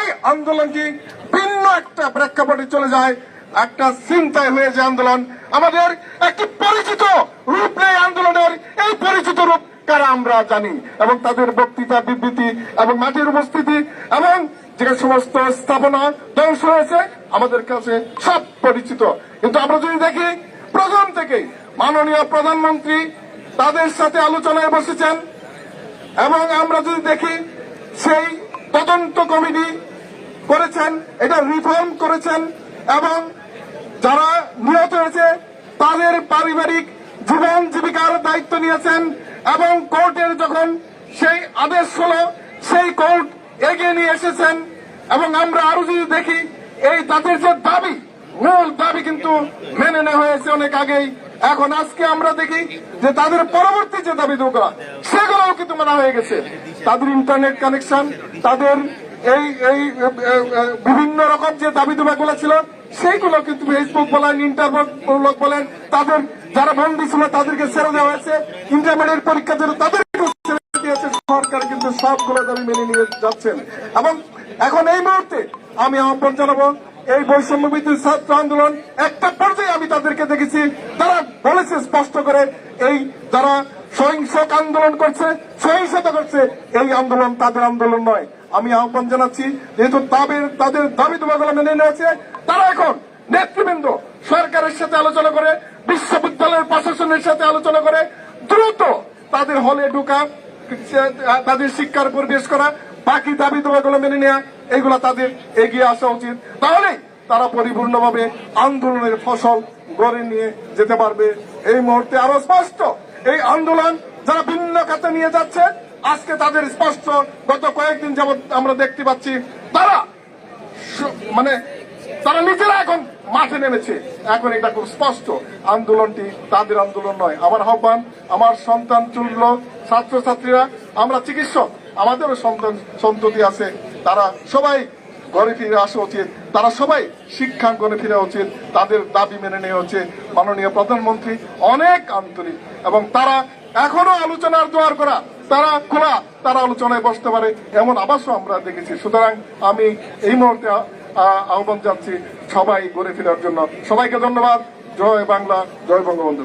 এই আন্দোলনটি ভিন্ন একটা প্রেক্ষাপটে চলে যায়, একটা চিন্তায় হয়ে যায় আন্দোলন। আমাদের একটি পরিচিত রূপ নেই আন্দোলনের। এই পরিচিত রূপ কারা আমরা জানি এবং তাদের বক্তৃতা, বিবৃতি এবং মাটির উপস্থিতি এবং যে সমস্ত স্থাপনা ধ্বংস হয়েছে, আমাদের কাছে সব পরিচিত। কিন্তু আমরা যদি দেখি, প্রথম থেকে মাননীয় প্রধানমন্ত্রী তাদের সাথে আলোচনায় বসেছেন এবং আমরা যদি দেখি, সেই তদন্ত কমিটি করেছেন, এটা রিফর্ম করেছেন এবং যারা নিহত হয়েছে, তাদের পারিবারিক জীবন জীবিকার দায়িত্ব নিয়েছেন এবং কোর্টের যখন সেই আদেশ হলো, সেই কোর্ট এগিয়ে নিয়ে এসেছেন এবং আমরা আরও যদি দেখি, এই তাদের যে দাবি, মূল দাবি কিন্তু মেনে নেওয়া হয়েছে অনেক আগেই। এখন আজকে আমরা দেখি যে তাদের পরবর্তী যে দাবি দুগুলো সেগুলোও কিন্তু মানা হয়ে গেছে। তাদের ইন্টারনেট কানেকশন তাদের এই এই বিভিন্ন রকম যে দাবি দুবাগুলো ছিল, সেইগুলো কিন্তু ফেসবুক বলেন ইন্টারনেট বলেন, তাদের যারা বন্দী ছিল তাদেরকে ছেড়ে দেওয়া হয়েছে। ইন্টারমিডিয়েট পরীক্ষা জন্য দিয়েছে, সরকার কিন্তু সবগুলো দাবি মেনে নিয়ে যাচ্ছেন। এবং এখন এই মুহূর্তে আমি আহ্বান জানাব এই বৈষম্য বিদ্যুৎ ছাত্র আন্দোলন একটা পর্যায়ে আমি তাদেরকে দেখেছি, তারা বলেছে স্পষ্ট করে, এই যারা সহিংসক আন্দোলন করছে, সহিংসতা করছে, এই আন্দোলন তাদের আন্দোলন নয়। আমি আহ্বান জানাচ্ছি, যেহেতু তাদের তাদের দাবি তোমাগুলো মেনে নিয়েছে, তারা এখন নেতৃবৃন্দ সরকারের সাথে আলোচনা করে, বিশ্ববিদ্যালয়ের প্রশাসনের সাথে আলোচনা করে, দ্রুত তাদের হলে ঢুকা, তাদের শিক্ষার পরিবেশ করা, বাকি দাবি দাবাগুলো মেনে নেওয়া এগুলো তাদের এগিয়ে আসা উচিত। তাহলে তারা পরিপূর্ণভাবে আন্দোলনের ফসল গড়ে নিয়ে যেতে পারবে। এই মুহূর্তে আরও স্পষ্ট, এই আন্দোলন যারা ভিন্ন খাতে নিয়ে যাচ্ছে, আজকে তাদের স্পষ্ট, গত কয়েকদিন যাবৎ আমরা দেখতে পাচ্ছি, তারা মানে তারা নিজেরা এখন মাঠে নেমেছে। এখন এটা খুব স্পষ্ট, আন্দোলনটি তাদের আন্দোলন নয়। আমার আহ্বান, আমার সন্তান চুল্ল ছাত্রছাত্রীরা, আমরা চিকিৎসক, আমাদেরও সন্তান, সন্ততি আছে। তারা সবাই ঘরে ফিরে আসা উচিত। তারা সবাই শিক্ষাঙ্গনে ফিরে উচিত। তাদের দাবি মেনে নেওয়া উচিত। মাননীয় প্রধানমন্ত্রী অনেক আন্তরিক এবং তারা এখনও আলোচনার দোয়ার করা তারা খোলা, তারা আলোচনায় বসতে পারে এমন আবাসও আমরা দেখেছি। সুতরাং আমি এই মুহূর্তে আহ্বান যাচ্ছি সবাই ঘুরে ফেরার জন্য। সবাইকে ধন্যবাদ। জয় বাংলা, জয় বঙ্গবন্ধু।